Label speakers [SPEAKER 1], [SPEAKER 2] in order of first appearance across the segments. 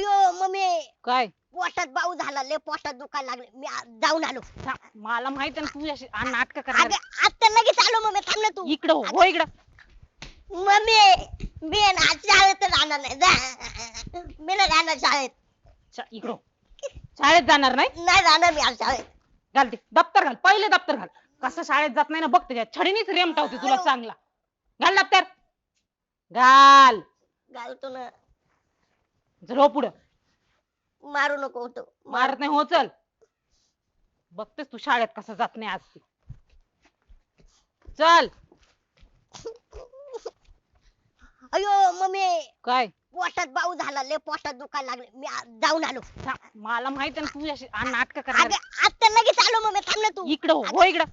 [SPEAKER 1] अयो मम्मी.
[SPEAKER 2] काय?
[SPEAKER 1] पोटात बाऊ झाला लय पोटात दुखायला लागले. मी आ- जाऊन आलो.
[SPEAKER 2] थांब, मला माहीत आहे ना तू अशी नाटक करणार
[SPEAKER 1] अगं आता लगेच आलो मम्मी. थांब ना तू.
[SPEAKER 2] इकडं हो हो इकडं.
[SPEAKER 1] मम्मी मी आहे ना आज शाळेत जाणार नाही. जा. मी नाही जाणार शाळेत.
[SPEAKER 2] चा- इकडं हो. शाळेत जाणार नाही?
[SPEAKER 1] नाही जाणार मी आज शाळेत.
[SPEAKER 2] घाल ते. दप्तर घाल पहिले दप्तर घाल. कसं शाळेत जात नाही ना बघ त्याच्या छडीनीच रेमटावते तुला चांगला. घाल दप्तर. घाल.
[SPEAKER 1] घालतो ना.
[SPEAKER 2] चल हो पुढं.
[SPEAKER 1] मारू नको होतो.
[SPEAKER 2] मारत नाही हो चल. बघतेस तू शाळेत कसं जात नाही आज ती. चल.
[SPEAKER 1] अयो मम्मी.
[SPEAKER 2] काय?
[SPEAKER 1] पोटात बाऊ झाला लय पोटात दुखायला लागले. मी आ- जाऊन आलो.
[SPEAKER 2] थांब, मला माहीत आहे ना तू अशी नाटक करणार
[SPEAKER 1] अगं आता लगेच आलो मम्मी. थांब ना तू.
[SPEAKER 2] इकडं हो हो इकडं.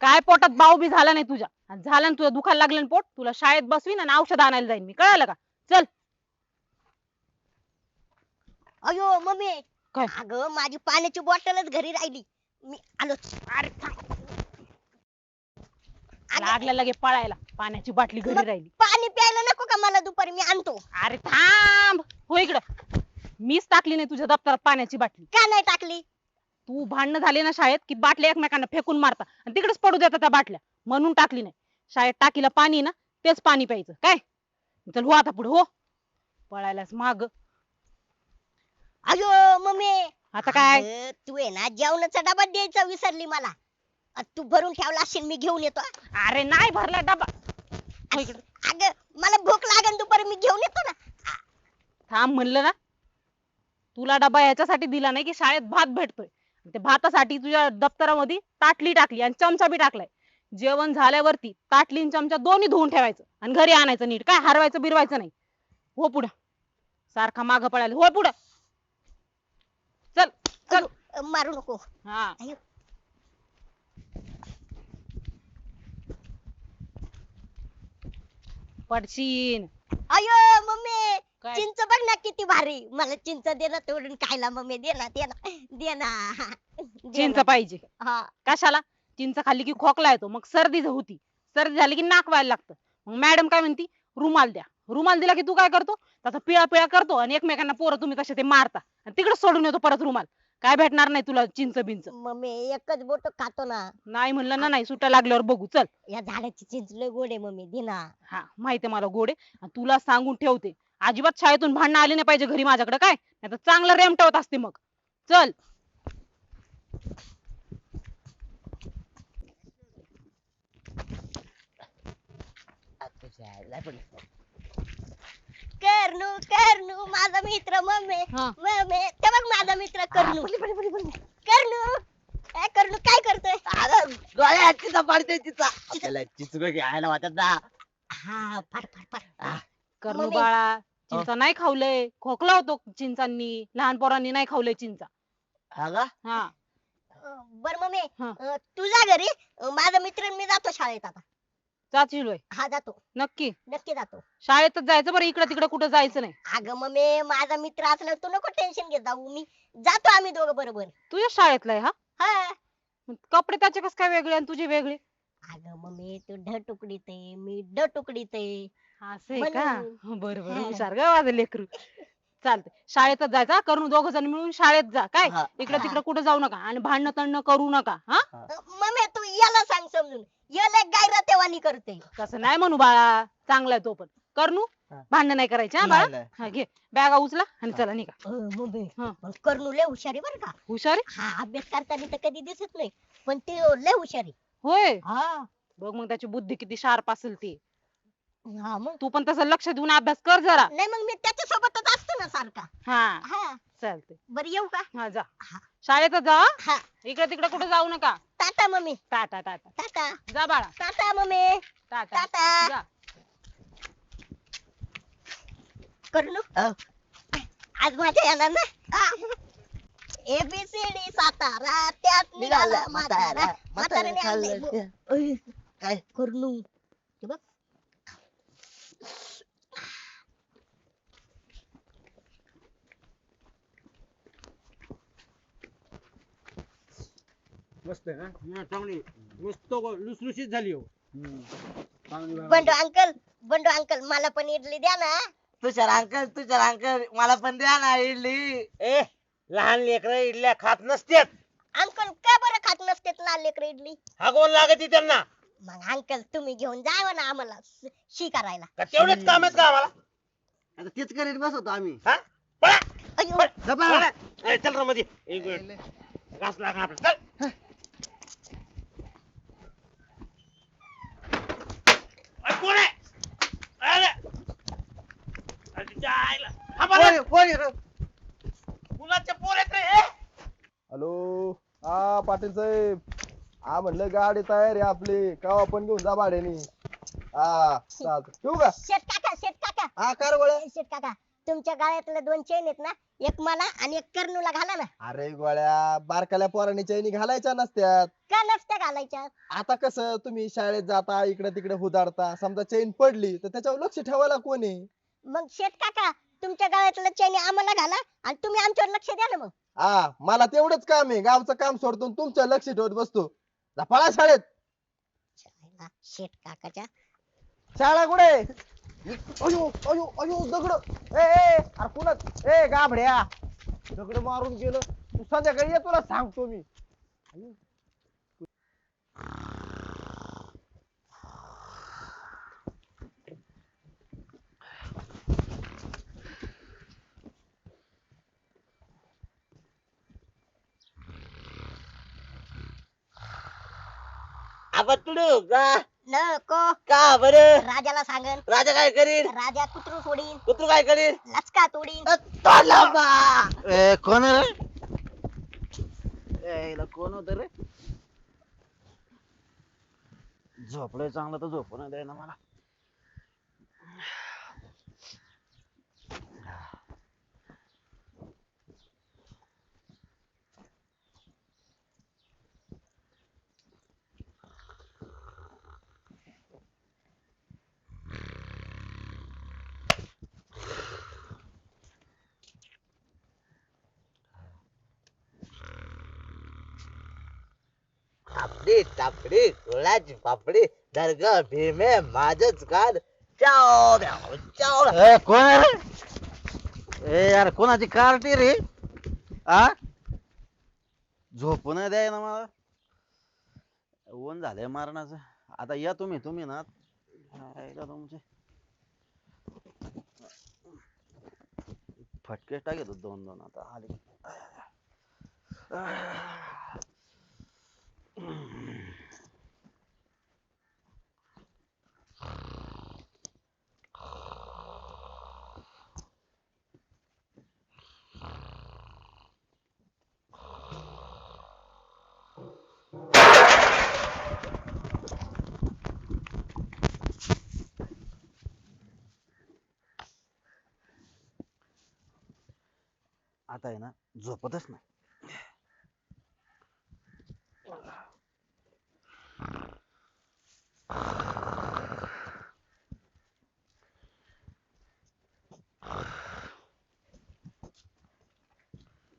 [SPEAKER 2] काय पोटात बाऊ बी झाला नाही तुझ्या. आणि झालं ना तुझं दुखायला लागलं ना पोट तुला शाळेत बसवीन आणि औषध आणायला जाईन मी. कळालं का? चल.
[SPEAKER 1] अयो मम्मी.
[SPEAKER 2] काय?
[SPEAKER 1] अगं माझी पाण्याची बॉटलच घरी राहिली. मी आलो.
[SPEAKER 2] अरे थांब. लागलं लगे पळायला. पाण्याची बाटली घरी राहिली.
[SPEAKER 1] पाणी प्यायला नको का मला दुपारी? मी आणतो.
[SPEAKER 2] अरे थांब. हो इकडं. मीच टाकली नाही तुझ्या दप्तरात पाण्याची बाटली.
[SPEAKER 1] का नाही टाकली?
[SPEAKER 2] तू भांडणं झाले ना शाळेत की बाटल्या एकमेकांना फेकून मारता. आणि तिकडेच पडू देता त्या बाटल्या. म्हणून टाकली नाही. शाळेत टाकीला पाणी ना तेच पाणी प्यायचं. काय? चल हो आता पुढे हो. पळायलाच माग.
[SPEAKER 1] अयो मम्मी.
[SPEAKER 2] आता काय?
[SPEAKER 1] अगं, तू आहे ना जेवणाचा डबा द्यायचा विसरली मला. अ, तू भरून ठेवला असेल मी घेऊन येतो. हा.
[SPEAKER 2] अरे नाही भरला डबा. हो इकडं.
[SPEAKER 1] अगं मला भूक लागेल दुपारी मी घेऊन येतो ना.
[SPEAKER 2] थांब म्हणलं ना. तुला डबा याच्यासाठी दिला नाही की शाळेत भात भेटतोय. ते भातासाठी तुझ्या दप्तरामध्ये ताटली टाकली आणि चमचा बी टाकलाय. जेवण झाल्यावरती ताटली आणि चमचा दोन्ही धुवून ठेवायचं आणि घरी आणायचं नीट. काय हरवायचं बिरवायचं नाही. हो पुढं. सारखा माग पडायला हो पुढं. चल चल.
[SPEAKER 1] मारू नको.
[SPEAKER 2] हा.
[SPEAKER 1] अयो.
[SPEAKER 2] पडशीन.
[SPEAKER 1] अयो मम्मी
[SPEAKER 2] काय?
[SPEAKER 1] चिंच बघ ना किती भारी. मला चिंच दे ना तोडून खायला मम्मी दे ना दे ना दे ना. दे
[SPEAKER 2] चिंच
[SPEAKER 1] ना.
[SPEAKER 2] पाहिजे.
[SPEAKER 1] हा.
[SPEAKER 2] कशाला? चिंच खाल्ली की खोकला येतो. मग सर्दी होती. सर्दी झाली की नाक व्हायला लागतं. मग मॅडम काय म्हणती? रुमाल द्या. रुमाल दिला की तू काय करतो? त्याचा पिळा पिळा करतो आणि एकमेकांना पोरं तुम्ही तसे ते मारता. आणि तिकडे सोडून येतो परत रुमाल. काय भेटणार नाही तुला चिंच बिंच.
[SPEAKER 1] मम्मी एकच बोट खातो ना.
[SPEAKER 2] नाही म्हणलं ना नाही सुट्ट्या लागल्यावर बघू. चल.
[SPEAKER 1] या झाडाची चिंच लय गोड आहे मम्मी. दे ना.
[SPEAKER 2] हा माहितीये मला गोडे आणि तुला सांगून ठेवते. अजिबात शाळेतून भांडणं आली नाही पाहिजे घरी माझ्याकडे काय? नाही तर चांगलं रेमटवत असते मग. चल.
[SPEAKER 1] करनू करनू माझा मित्र मम्मी
[SPEAKER 2] हा.
[SPEAKER 1] मम्मी. ते बघ माझा मित्र करनू. करनू. काय करनू काय करतोय?
[SPEAKER 3] गोळ्या तिचा पाडते तिचा. आपल्याला चिचुक घ्यायला वाटत ना.
[SPEAKER 1] हा फाड फाड
[SPEAKER 2] करणू
[SPEAKER 1] मम्मी.
[SPEAKER 2] बाळा चिंचा नाही खावलंय खोकला होतो चिंचांनी. लहान पोरांनी नाही खावलंय चिंचा.
[SPEAKER 3] हा.
[SPEAKER 2] हा
[SPEAKER 1] बर मम्मी
[SPEAKER 2] हा.
[SPEAKER 1] अं, तुझ्या घरी अं, माझा मित्र आणि मी जातो शाळेत आता.
[SPEAKER 2] चाचिलोय
[SPEAKER 1] हा जातो.
[SPEAKER 2] नक्की.
[SPEAKER 1] नक्की जातो.
[SPEAKER 2] शाळेतच जायचं बरं इकडे तिकडे कुठं जायचं नाही.
[SPEAKER 1] अगं मम्मी माझा मित्र असला तू नको टेन्शन घेत जाऊ. मी जातो आम्ही दोघं बरोबर.
[SPEAKER 2] तुझ्या शाळेतला आहे हा?
[SPEAKER 1] हा.
[SPEAKER 2] मग कपडे त्याचे कस काय वेगळे आणि तुझे वेगळे?
[SPEAKER 1] अगं मम्मी तू ढ तुकडीत आहे मी ड तुकडीत आहे.
[SPEAKER 2] असं आहे का?
[SPEAKER 1] म्हणून.
[SPEAKER 2] बरं बरं
[SPEAKER 1] हा.
[SPEAKER 2] हुशार ग माझं लेकरू. चालतंय. शाळेतच जायचा करून दोघ जण मिळून शाळेत जा. काय?
[SPEAKER 3] हा.
[SPEAKER 2] इकडे. तिकडे कुठे जाऊ नका आणि भांडण तंडण करू नका हा?
[SPEAKER 1] अं, मम्मी तू याला सांग समजून. याला गायरा तेवानी करते.
[SPEAKER 2] तसं नाही म्हणू बाळा चांगला आहे तो पण. करणू
[SPEAKER 3] हा.
[SPEAKER 2] भांडण नाही करायचे हा
[SPEAKER 3] नाही,
[SPEAKER 2] बाळा.
[SPEAKER 3] नाही.
[SPEAKER 2] हा घे. बॅगा उचला आणि चला निघा.
[SPEAKER 1] मम्मी
[SPEAKER 2] हा.
[SPEAKER 1] पण करनू लय हुशारी बर का.
[SPEAKER 2] हुशार? आहे?
[SPEAKER 1] हा अभ्यास करताना तर कधी दिसत नाही पण ते लय हुशारी.
[SPEAKER 2] होय.
[SPEAKER 1] हा.
[SPEAKER 2] बघ मग त्याची बुद्धी किती शार्प असेल ती.
[SPEAKER 1] हा मग.
[SPEAKER 2] तू पण तसं लक्ष देऊन अभ्यास कर जरा.
[SPEAKER 1] नाही मग मी त्याच्या सोबतच असतो ना सारखा.
[SPEAKER 2] हा.
[SPEAKER 1] हा.
[SPEAKER 2] चालते
[SPEAKER 1] बरं येऊ का?
[SPEAKER 2] हा जा.
[SPEAKER 1] हा.
[SPEAKER 2] शाळेतच जा हा.
[SPEAKER 1] हा.
[SPEAKER 2] इकडे तिकडे कुठे जाऊ नका.
[SPEAKER 1] Tata mummy.
[SPEAKER 2] Tata tata
[SPEAKER 1] tata
[SPEAKER 2] जा बाळा.
[SPEAKER 1] Tata mummy.
[SPEAKER 2] Tata
[SPEAKER 1] tata.
[SPEAKER 2] जा.
[SPEAKER 1] करनू. आज माझ्या येणार ना एबीसीडी सातारा त्यात निघाला म्हातारा. म्हाताऱ्याने
[SPEAKER 3] काय?
[SPEAKER 1] करनू हे बघ.
[SPEAKER 4] मस्त आहे ना? हा, चांगली. मस्त लुसलुशीत झाली हो.
[SPEAKER 3] चांगलं.
[SPEAKER 1] बंडू अंकल बंडू अंकल मला पण इडली द्या ना.
[SPEAKER 3] तुषार अंकल तुषार अंकल मला पण द्या ना इडली.
[SPEAKER 4] ए लहान लेकर इडल्या खात नसतात.
[SPEAKER 1] अंकल का बरं खात नसते लाल लेकर इडली?
[SPEAKER 4] हागवून लागत त्यांना.
[SPEAKER 1] मग अंकल तुम्ही घेऊन जावं ना आम्हाला स- शी करायला
[SPEAKER 4] का तेवढेच काम आहेत का आम्हाला?
[SPEAKER 3] आता तेच करीत बसवतो आम्ही.
[SPEAKER 4] हा? पळा.
[SPEAKER 1] अय्यो.
[SPEAKER 4] पळा. ए, चल रे मध्ये एक मिनिट. घास आपला. चल. कोण आहे. कुणाचे पोर आहेत रे हे?
[SPEAKER 5] हॅलो हा पाटील साहेब. हा म्हणलं गाडी तयार आहे आपली. का आपण घेऊन जा भाड्याने. हा चालत ठेवू का?
[SPEAKER 1] शेट काका शेट काका.
[SPEAKER 5] हा कर गोळ्या.
[SPEAKER 1] शेट काका. तुमच्या गाळ्यातले दोन चेन आहेत ना एक मला आणि एक कर्नूला घाला ना.
[SPEAKER 5] अरे गोळ्या बारकाल्या पोरांनी चैनी घालायच्या नसत्यात.
[SPEAKER 1] का नसत्या घालायच्या?
[SPEAKER 5] आता कसं तुम्ही शाळेत जाता इकडे तिकडे हुदाडता समजा चैन पडली तर त्याच्यावर लक्ष ठेवायला कोण? आहे
[SPEAKER 1] मग शेट काका तुमच्या गाळ्यातलं चेन आम्हाला घाला आणि तुम्ही आमच्यावर लक्ष द्या ना मग.
[SPEAKER 5] हा मला तेवढंच काम आहे. गावचं काम सोडतो तुमच्या लक्ष ठेवत बसतो. जा पळा शाळेत.
[SPEAKER 1] शेट काकाच्या.
[SPEAKER 5] शाळा कुठे? अयो अयो अयो दगड. ए ए अरे कुणा ए गाभड्या. दगड मारून गेलं. तू संध्याकाळी ये तुला सांगतो मी. अयो.
[SPEAKER 3] आपण तुडू का
[SPEAKER 1] नको
[SPEAKER 3] का. बरं?
[SPEAKER 1] राजाला सांगन.
[SPEAKER 3] राजा काय करीन?
[SPEAKER 1] राजा कुत्रू सोडीन.
[SPEAKER 3] कुत्रू काय करीन?
[SPEAKER 1] लचका तोडीन.
[SPEAKER 3] तोडला बा ए कोण रे ए हिला कोण होत रे? झोपलोय चांगलं तर झोपून दे ना मला. पापडी टापडी गुळाची पापडी दर्ग भीमे माझच काल चाव द्याव, चाव. द्याव.
[SPEAKER 6] कोण आहे रे? ए यार कोणाची कार्टी रे? आ? झोपून द्याय ना मला. ऊन झालंय मारणाचं आता या तुम्ही तुम्ही ना. यायला तुमचे? फटके टाकत दोन दोन आता. आले. आता आहे ना झोपतच नाही.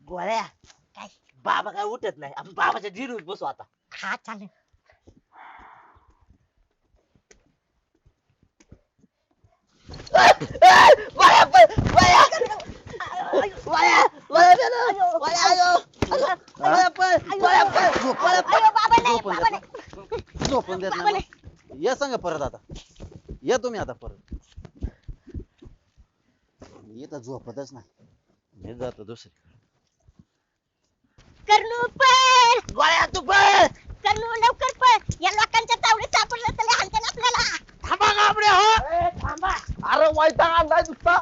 [SPEAKER 3] गोळ्या
[SPEAKER 1] काय?
[SPEAKER 3] बाबा काय उठत नाही. आपण बाबाच्या जिरूच बसू आता.
[SPEAKER 1] हा चालेल.
[SPEAKER 3] गोळ्या पण गोळ्या.
[SPEAKER 6] झोपून देत
[SPEAKER 1] नाही
[SPEAKER 6] या सांगा परत आता या तुम्ही आता परत मी तर झोपतच नाही मी जातो दुसरी
[SPEAKER 1] कर्नू पळ
[SPEAKER 3] गोळ्या तू पण
[SPEAKER 1] कर्नू लवकर पळ या लोकांच्या तावडीत सापडलं तर हाणते आपल्याला
[SPEAKER 4] थांबा गाबडे हो थांबा
[SPEAKER 5] अरे वाईटा आणलाय नुसता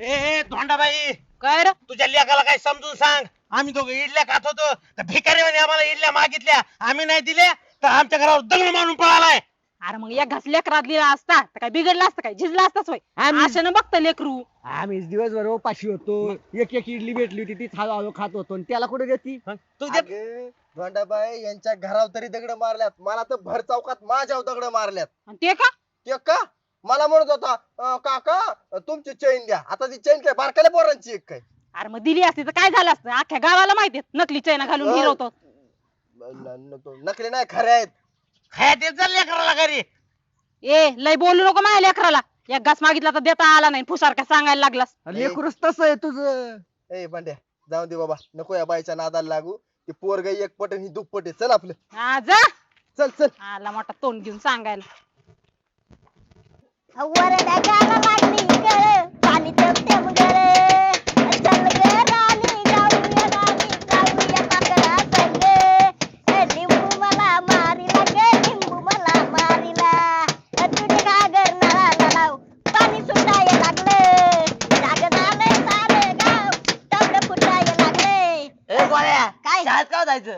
[SPEAKER 4] ए धोंडाबाई
[SPEAKER 2] काय रे?
[SPEAKER 4] तुझ्या लेकाला काय समजून सांग. आम्ही दोघं इडल्या खात होतो. तर भिकारीवाने आम्हाला इडल्या मागितल्या. आम्ही नाही दिल्या तर आमच्या घरावर दगड मारून पळालाय.
[SPEAKER 2] अरे मग या घासल्या करात लिहिला असता तर काय बिघडला असतं काय झिजला असताच होय. आशेनं बघतं लेकरू.
[SPEAKER 7] आम्ही दिवसभर उपाशी होतो. एक एक इडली भेटली होती तीच हळू हळू खात होतो. आणि त्याला कुठे देती?
[SPEAKER 4] तू दे
[SPEAKER 5] अगे, यांच्या घरावर तरी दगड मारल्यात. मला तर भर चौकात माझ्यावर दगड मारल्यात.
[SPEAKER 2] आणि ते का?
[SPEAKER 5] ते का? मला म्हणत होता "अं, काका तुमची चैन द्या. आता ती चैन काय बारकाल्या पोरांची एक काय?
[SPEAKER 2] अरे मग दिली असती तर काय झालं असतं? अख्ख्या गावाला माहितीये नकली चैना घालून
[SPEAKER 5] हो.
[SPEAKER 2] फिरवतो
[SPEAKER 5] न- न- तो नकली नाही खरे आहेत.
[SPEAKER 4] खाया देत जा लेकराला घरी.
[SPEAKER 2] ए लय बोलू नको माझ्या लेकराला. एक घास मागितला तर देता आला नाही. फुसारखा सांगायला लागलास.
[SPEAKER 7] लेकरूच तसं आहे तुझं.
[SPEAKER 5] ए बंड्या जाऊ दे बाबा. नको या बाईच्या नादाला लागू. ते पोरग एक पट आणि ही दुप्पट आहे. चल आपलं.
[SPEAKER 2] हा जा.
[SPEAKER 5] चल चल.
[SPEAKER 2] आला मोठा तोंड घेऊन सांगायला.
[SPEAKER 1] वरड्या गाला लागली गळ पाणी तेम तेम गळ चल ग राणी जाऊया राणी जाऊया पाकडा संग. ए, लिंबू मला मारिला ग लिंबू मला मारिला. ए, तुझे घागर नळाला लाव पाणी सुटायला लागलं. जाग झालंय सारं गाव तबड फुटायला लागलंय
[SPEAKER 3] ए गोळ्या
[SPEAKER 1] काय?
[SPEAKER 3] शाळेत का जायचं?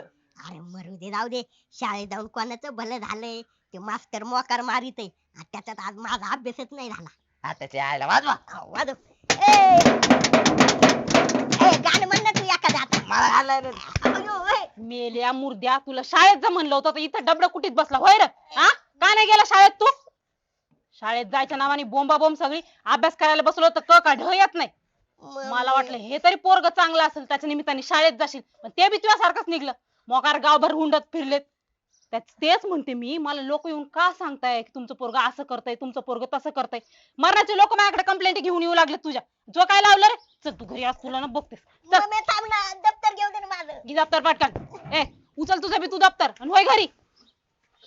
[SPEAKER 1] अरे मरू दे जाऊ दे. शाळेत जाऊन कोणाचं भलं झालंय? ते मास्तर मोकार मारित आहे. त्याच्यात आज माझा अभ्यासच नाही झाला.
[SPEAKER 3] आता ते आयला वाजवा.
[SPEAKER 1] वाजव. ए! ए, गाणं म्हण ना तू एखादं आता.
[SPEAKER 3] मला घालाय रे.
[SPEAKER 1] अयो, ए.
[SPEAKER 2] मेल्या मुर्द्या तुला शाळेत जा म्हणलं होतं तर इथं डबड कुठीत बसला. होय रे? हा? का नाही गेला शाळेत तू? शाळेत जायच्या नावाने बोंबा बोंब सगळी अभ्यास करायला बसलो तर क का ढ येत नाही.
[SPEAKER 1] म-
[SPEAKER 2] मला वाटलं हे तरी पोरग चांगलं असेल त्याच्या निमित्ताने शाळेत जाशील. पण ते बी तुझ्यासारखंच निघलं. मोकार गावभर हुंडत फिरलेत. त्याच तेच म्हणते मी मला लोक येऊन का सांगताय की तुमचं पोरग असं करतय तुमचं पोरग तसं करतय? मरणाचे लोक माझ्याकडे कंप्लेंट घेऊन येऊ लागले तुझ्या. जो काय लावलं रे चल तू घरी आज तुला ना बघतेस. चल.
[SPEAKER 1] मम्मी थांब ना दप्तर घेऊ दे ना माझं.
[SPEAKER 2] घे दप्तर पटकन. ए उचल तुझं बी तू दप्तर आणि होय घरी.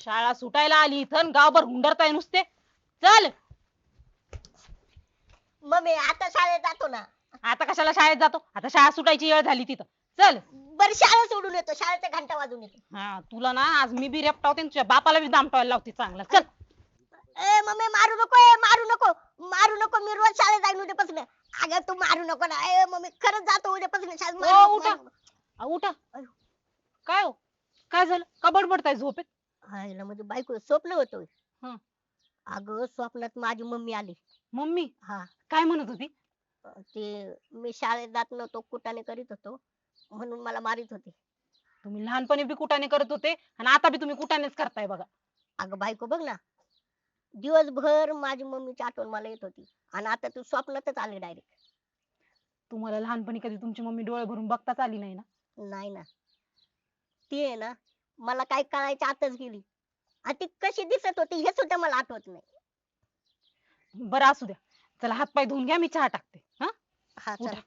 [SPEAKER 2] शाळा सुटायला आली इथं आणि गावभर हुंडरताय नुसते. चल.
[SPEAKER 1] मम्मी आता शाळेत जातो ना.
[SPEAKER 2] आता कशाला शाळेत जातो? आता शाळा सुटायची वेळ झाली तिथं. चल.
[SPEAKER 1] बर शाळा सोडून येतो. शाळेचा घंटा वाजून येतो.
[SPEAKER 2] हा तुला ना आज मी बी रेपटावते आणि तुझ्या बापाला बी दामटावायला लावते चांगला. चल.
[SPEAKER 1] ए मम्मी मारू नको ए मारू नको. मारू नको मी रोज शाळेत जाईन उद्यापासून. अगं तू मारू नको ना. ए मम्मी खरंच जातो उद्यापासून. शाळेत मारू
[SPEAKER 2] ओ,
[SPEAKER 1] नको,
[SPEAKER 2] उठा.
[SPEAKER 1] मारू नको.
[SPEAKER 2] आ, उठा. काय हो? काय झालं? का बडबडताय झोपेत?
[SPEAKER 1] हायला म्हणजे बायको स्वप्न होतं.
[SPEAKER 2] हं.
[SPEAKER 1] अगं स्वप्नात माझी मम्मी आली.
[SPEAKER 2] मम्मी?
[SPEAKER 1] हा.
[SPEAKER 2] काय म्हणत होती?
[SPEAKER 1] अं, ते मी शाळेत जात नव्हतो कुटाने करीत होतो. म्हणून मला मारित होते.
[SPEAKER 2] तुम्ही लहानपणी बी कुटाने करत होते आणि आता बी तुम्ही कुटानेच करताय बघा.
[SPEAKER 1] अगं बायको बघ ना दिवसभर माझी मम्मीची आठवण मला येत होती आणि आता तू स्वप्नातच आली डायरेक्ट
[SPEAKER 2] तुम्हाला लहानपणी कधी तुमची मम्मी डोळे भरून बघताच आली नाही ना?
[SPEAKER 1] नाही ना. ती आहे ना मला काय कळायच्या आतच गेली. आणि ती कशी दिसत होती हे सुद्धा मला आठवत नाही.
[SPEAKER 2] बरं असू द्या. चला हात पाय धुवून घ्या मी चहा टाकते. हा?
[SPEAKER 1] हा
[SPEAKER 2] उठा.